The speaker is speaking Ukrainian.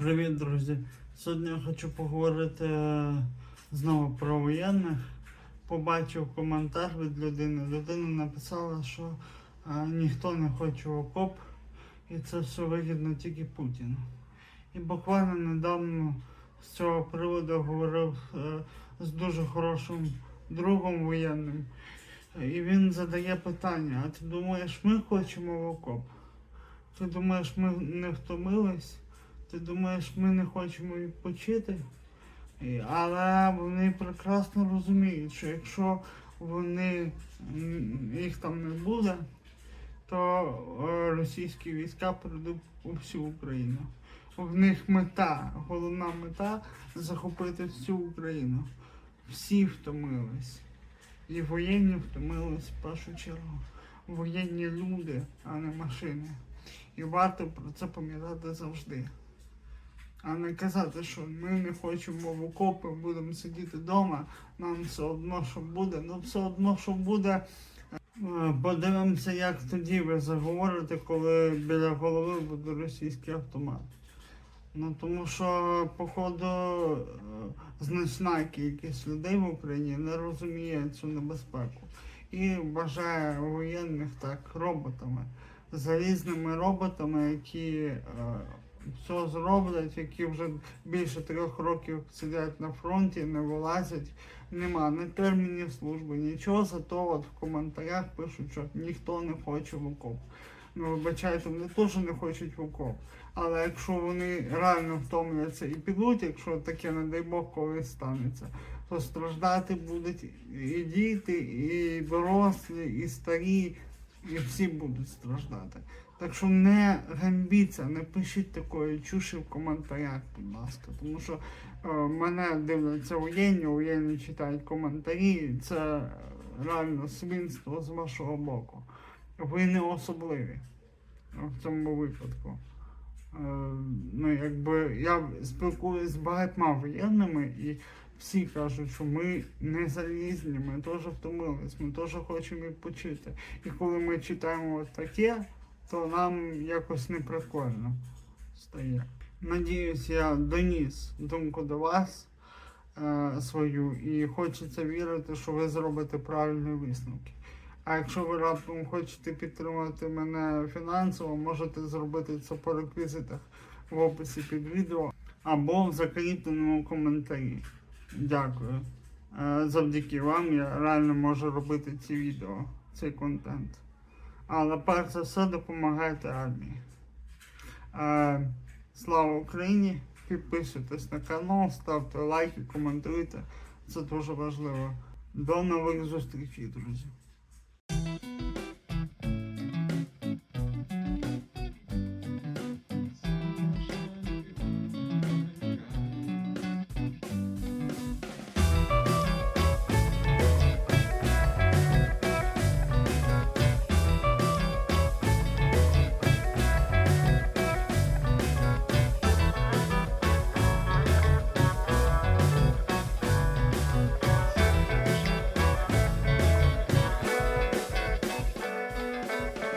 Привіт, друзі! Сьогодні я хочу поговорити е, знову про воєнних. Побачив коментар від людини. Людина написала, що е, ніхто не хоче окоп, і це все вигідно тільки Путіну. І буквально недавно з цього приводу говорив е, з дуже хорошим другом воєнним. І він задає питання: а ти думаєш, ми хочемо в окоп? Ти думаєш, ми не втомились? Ти думаєш, ми не хочемо відпочити? Але вони прекрасно розуміють, що якщо вони їх там не буде, то е, російські війська прийдуть у всю Україну. В них мета, головна мета захопити всю Україну. Всі втомились. І воєнні втомились в першу чергу. Воєнні люди, а не машини. І варто про це пам'ятати завжди. А не казати, що ми не хочемо в окопи, будемо сидіти вдома, нам все одно, що буде. Ну все одно, що буде. Е, Подивимося, як тоді ви заговорите, коли біля голови буде російський автомат. Ну тому що, походу, е, значна кількість людей в Україні не розуміє цю небезпеку і вважає воєнних так роботами, залізними роботами, які е, все зроблять, які вже більше трьох років сидять на фронті, не вилазять. Нема ні термінів служби, нічого, зато от в коментарях пишуть, що ніхто не хоче в окоп. Ну, вибачайте, вони теж не хочуть в окоп. Але якщо вони реально втомляться і підуть, якщо таке, не дай Бог, колись станеться, то страждати будуть і діти, і дорослі, і старі, і всі будуть страждати. Так що не ганьбіться, не пишіть такої чуші в коментарях, будь ласка. Тому що е, мене дивляться воєнні, воєнні читають коментарі, це реально свинство з вашого боку. Ви не особливі в цьому випадку. Е, ну, якби я спілкуюся з багатьма воєнними і всі кажуть, що ми не залізні, ми теж втомились, ми теж хочемо відпочити. І коли ми читаємо таке, то нам якось неприкольно стає. Надіюсь, я доніс думку до вас е, свою і хочеться вірити, що ви зробите правильні висновки. А якщо ви раптом хочете підтримати мене фінансово, можете зробити це по реквізитах в описі під відео або в закріпленому коментарі. Дякую. Е, Завдяки вам я реально можу робити ці відео, цей контент. Але перш за все допомагайте армії. Е, Слава Україні! Підписуйтесь на канал, ставте лайки, коментуйте. Це дуже важливо. До нових зустрічей, друзі.